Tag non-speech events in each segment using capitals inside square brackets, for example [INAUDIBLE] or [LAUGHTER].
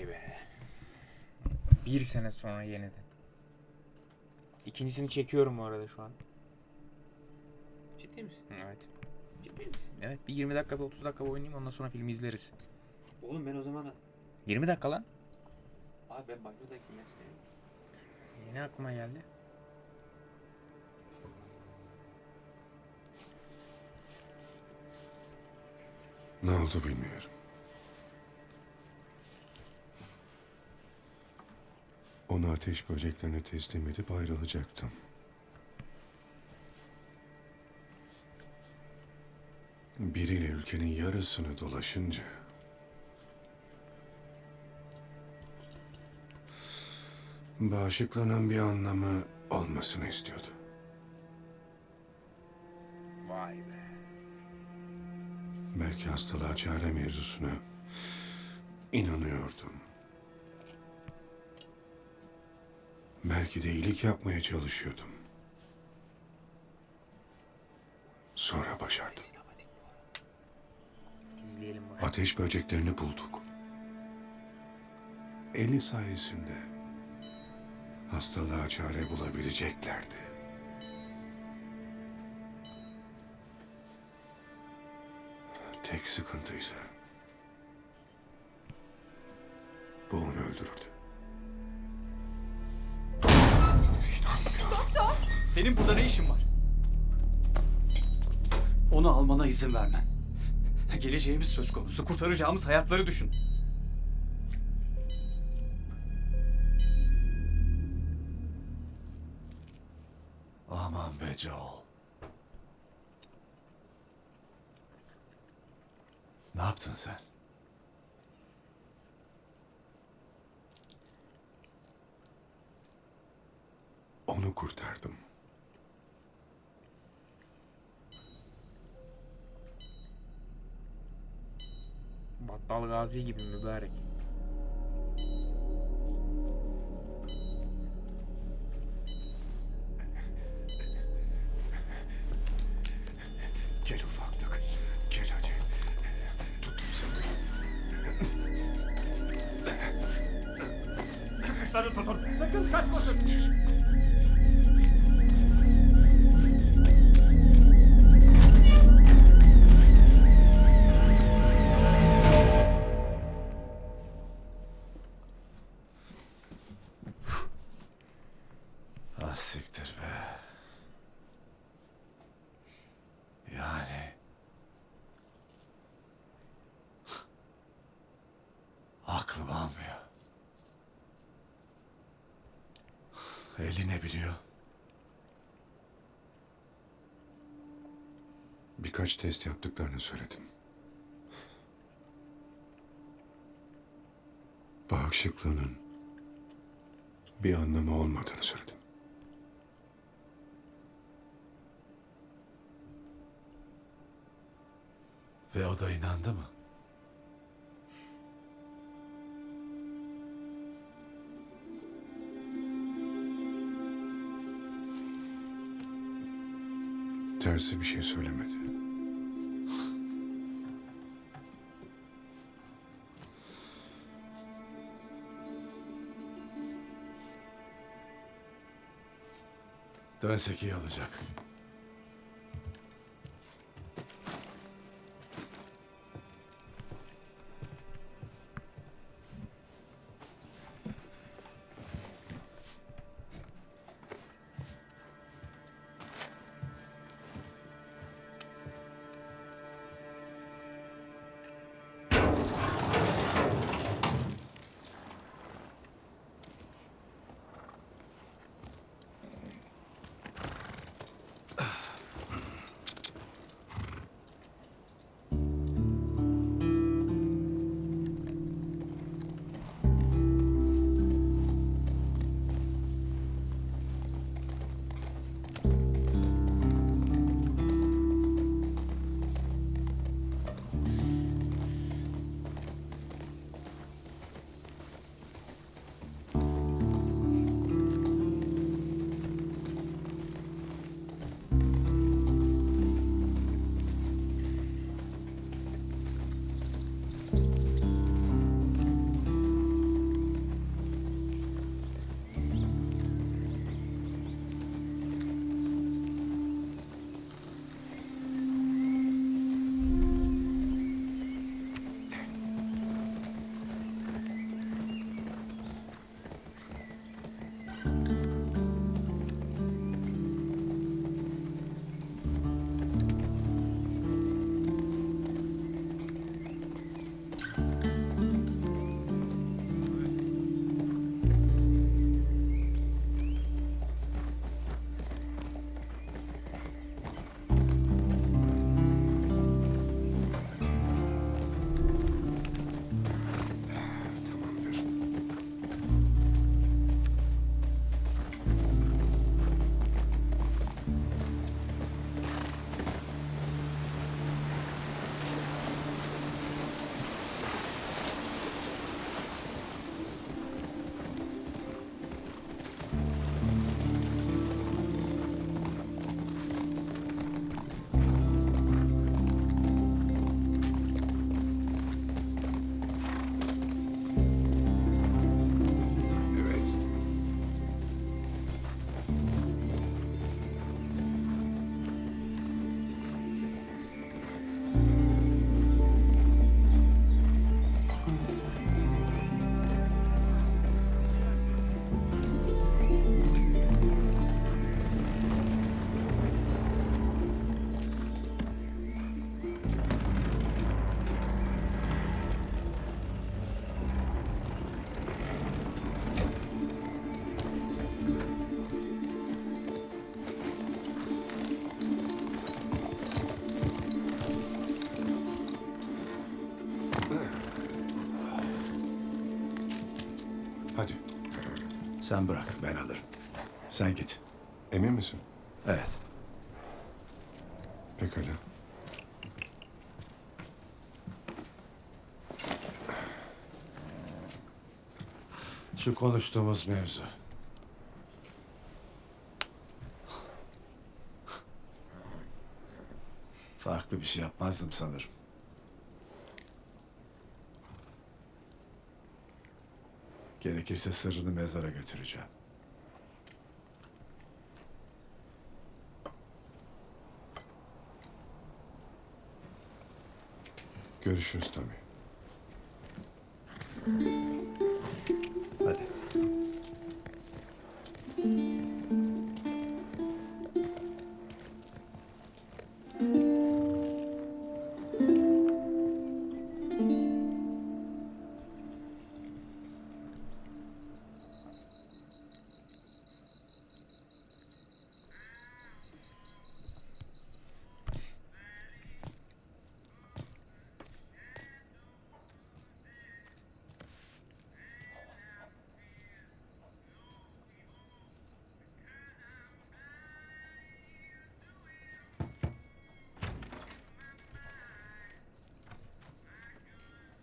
Vay be. Bir sene sonra yeniden. İkincisini çekiyorum bu arada şu an. Ciddi misin? Evet. Ciddi misin? Evet bir 20 dakika bir 30 dakika oynayayım ondan sonra filmi izleriz. Oğlum ben o zaman... 20 dakika lan. Abi ben banyodayken yapsana. Yeni aklıma geldi. Ne oldu bilmiyorum. Ateş böceklerine teslim edip ayrılacaktım. Biriyle ülkenin yarısını dolaşınca... Bağışıklanan bir anlamı olmasını istiyordu. Vay be. Belki hastalığa çare mevzusuna inanıyordum. Belki de iyilik yapmaya çalışıyordum. Sonra başardım. Ateş böceklerini bulduk. Eli sayesinde hastalığa çare bulabileceklerdi. Tek sıkıntı ise bu onu öldürürdü. Senin burada ne işin var? Onu almana izin vermem. Geleceğimiz söz konusu. Kurtaracağımız hayatları düşün. Aman be Joel. Ne yaptın sen? Onu kurtardım. Battal Gazi gibi mübarek. Gel ufaklık. Gel hadi. Tuttum seni. Ah Eli ne biliyor? Birkaç test yaptıklarını söyledim. Bağışıklığının bir anlamı olmadığını söyledim. Ve o da inandı mı? Tersi bir şey söylemedi. Dönsek iyi olacak. Sen bırak ben alırım. Sen git. Emin misin? Evet. Pekala. Şu konuştuğumuz mevzu. Farklı bir şey yapmazdım sanırım. Gerekirse sırrını mezara götüreceğim. Görüşürüz Tommy.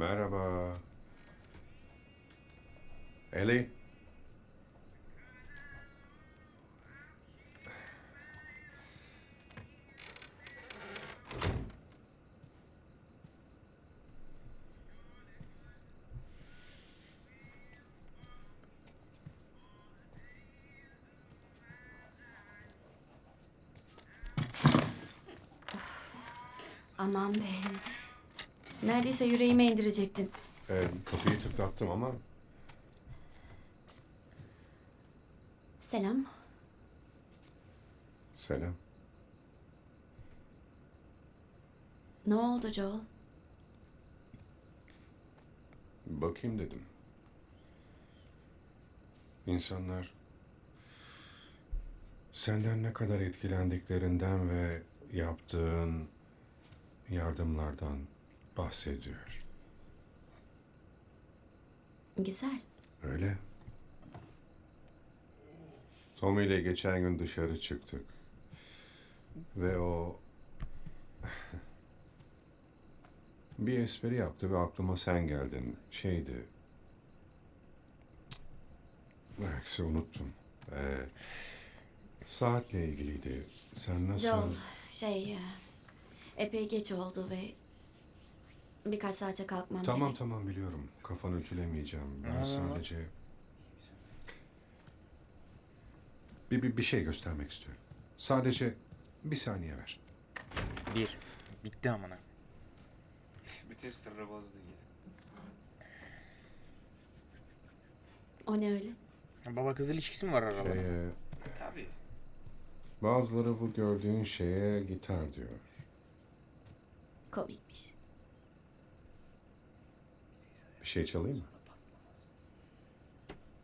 Merhaba. Ellie. Aman be. Neredeyse yüreğime indirecektin. Ee, kapıyı tıklattım ama Selam. selam. Ne oldu Joel? Bakayım dedim. İnsanlar senden ne kadar etkilendiklerinden ve yaptığın yardımlardan bahsediyor. Güzel. Öyle. Tommy ile geçen gün dışarı çıktık. Ve o [LAUGHS] bir espri yaptı ve aklıma sen geldin. Şeydi. Aksi unuttum. Ee, saatle ilgiliydi. Sen nasıl... Joel, şey... e, Epey geç oldu ve... Birkaç saate kalkmam Tamam gerek. tamam biliyorum. Kafanı ütülemeyeceğim. Ben Aa. sadece... Bir, bir, bir şey göstermek istiyorum. Sadece bir saniye ver. Bir. Bitti amına. Bütün sırrı bozdu ya. O ne öyle? Baba kız ilişkisi mi var aralarında? Şeye, Tabii. bazıları bu gördüğün şeye gitar diyor. Komikmiş. Bir şey çalayım mı?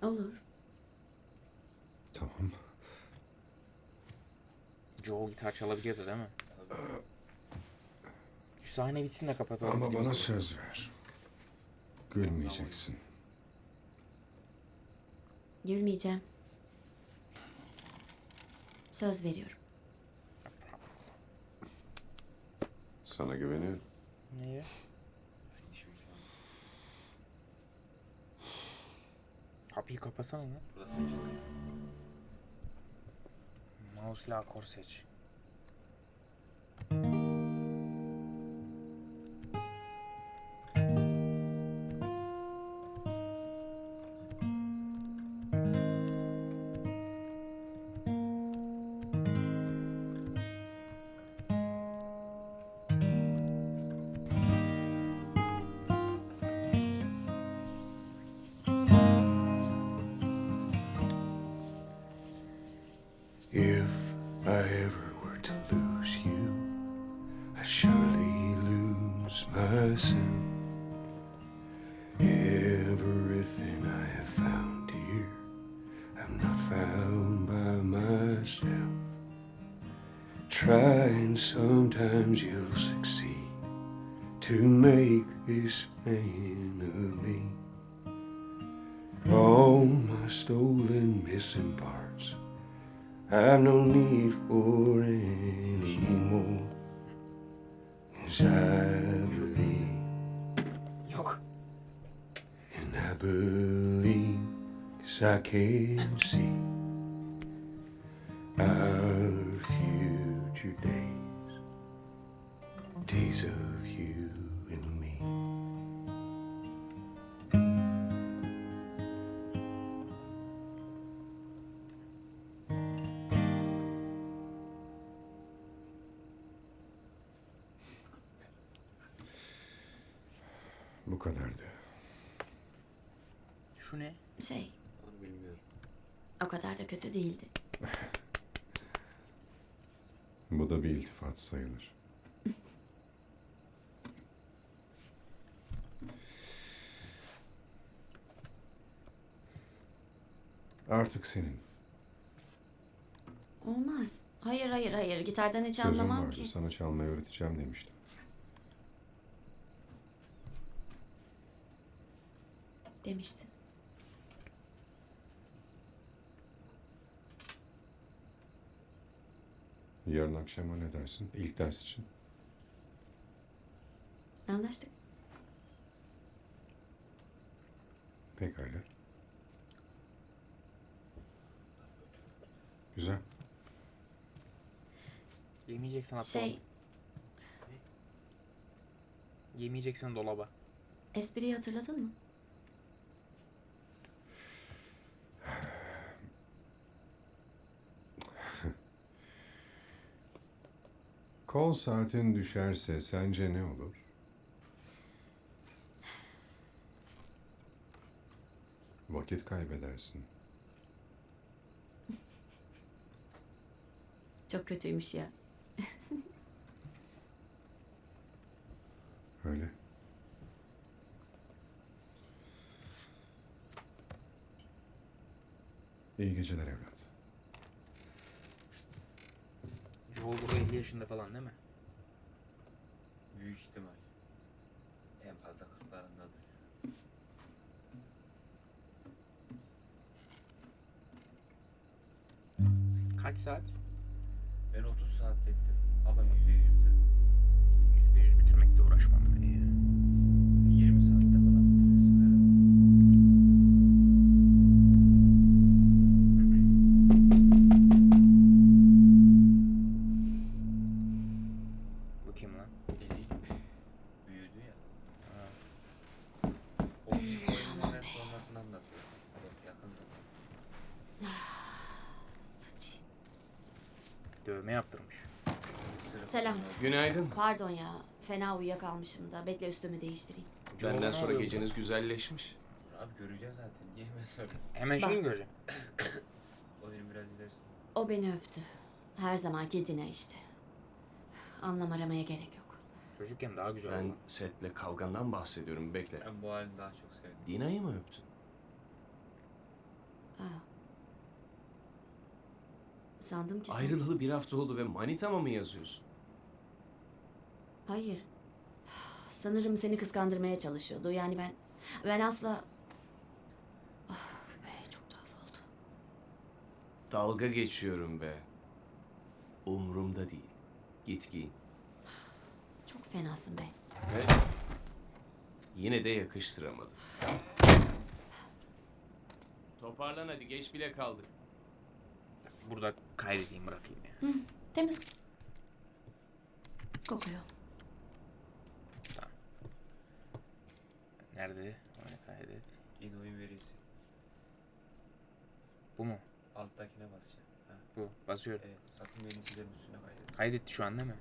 Olur. Tamam. Joel gitar çalabiliyordu değil mi? Şu sahne bitsin de kapatalım. Ama bana izleyelim. söz ver. Gülmeyeceksin. Gülmeyeceğim. Söz veriyorum. Sana güveniyorum. Niye? Kapıyı kapasana lan. Burada sen çal. Mouse ile akor seç. Found by myself. Try and sometimes you'll succeed to make this man of me. all my stolen missing parts. I've no need for any more. As I 'cause I can see our future days, days of you and me. Bu kadardı. Şu ne? Şey. O kadar da kötü değildi. Bu da bir iltifat sayılır. Artık senin. Olmaz. Hayır hayır hayır. Gitardan hiç Sözüm anlamam vardı. ki. Sana çalmayı öğreteceğim demiştim. Demiştin. Yarın akşama ne dersin? İlk ders için. Anlaştık. Pekala. Güzel. Yemeyeceksen atla. Şey, Yemeyeceksen dolaba. espriyi hatırladın mı? Kol saatin düşerse sence ne olur? Vakit kaybedersin. [LAUGHS] Çok kötüymüş ya. [LAUGHS] Öyle. İyi geceler evlat. Burada 50 yaşında falan değil mi? Büyük ihtimal. En fazla kırklarındadır. Kaç saat? Ben 30 saat ettim. Ama %100 bitirdim. %100 bitirmekle uğraşmam ben ya. Bakayım lan. Eli büyüdü ya. O ilk oyundan sonrasını anlatıyor. Çok yakın zaman. Saçı. Dövme yaptırmış. Sırf Selam. Günaydın. Pardon ya. Fena uyuyakalmışım da. Bekle üstümü değiştireyim. Benden sonra oluyor geceniz güzelleşmiş. Abi göreceğiz zaten. Niye hemen burada? Hemen şimdi Bak. mi göreceğim? [COUGHS] Oyun biraz ilerisi. O beni öptü. Her zamanki Dina işte. Anlam aramaya gerek yok. Çocukken daha güzel Ben oldu. setle kavgandan bahsediyorum. Bekle. Ben bu halini daha çok sevdim. Dina'yı mı öptün? Aa. Sandım ki sen... Ayrılalı bir hafta oldu ve manitama mı yazıyorsun? Hayır. Sanırım seni kıskandırmaya çalışıyordu. Yani ben... Ben asla... Ah be çok tuhaf oldu. Dalga geçiyorum be. Umrumda değil. Git giyin. Çok fenasın be. Ve yine de yakıştıramadım. Toparlan hadi geç bile kaldık. Burada kaydedeyim bırakayım ya. Temiz. Kokuyor. Nerede? Onu kaydet. Yeni oyun verisi. Bu mu? Alttakine basacaksın. Ha. Bu. Basıyorum. Evet. Sakın benimkilerin üstüne kaydet. Kaydetti şu an değil mi?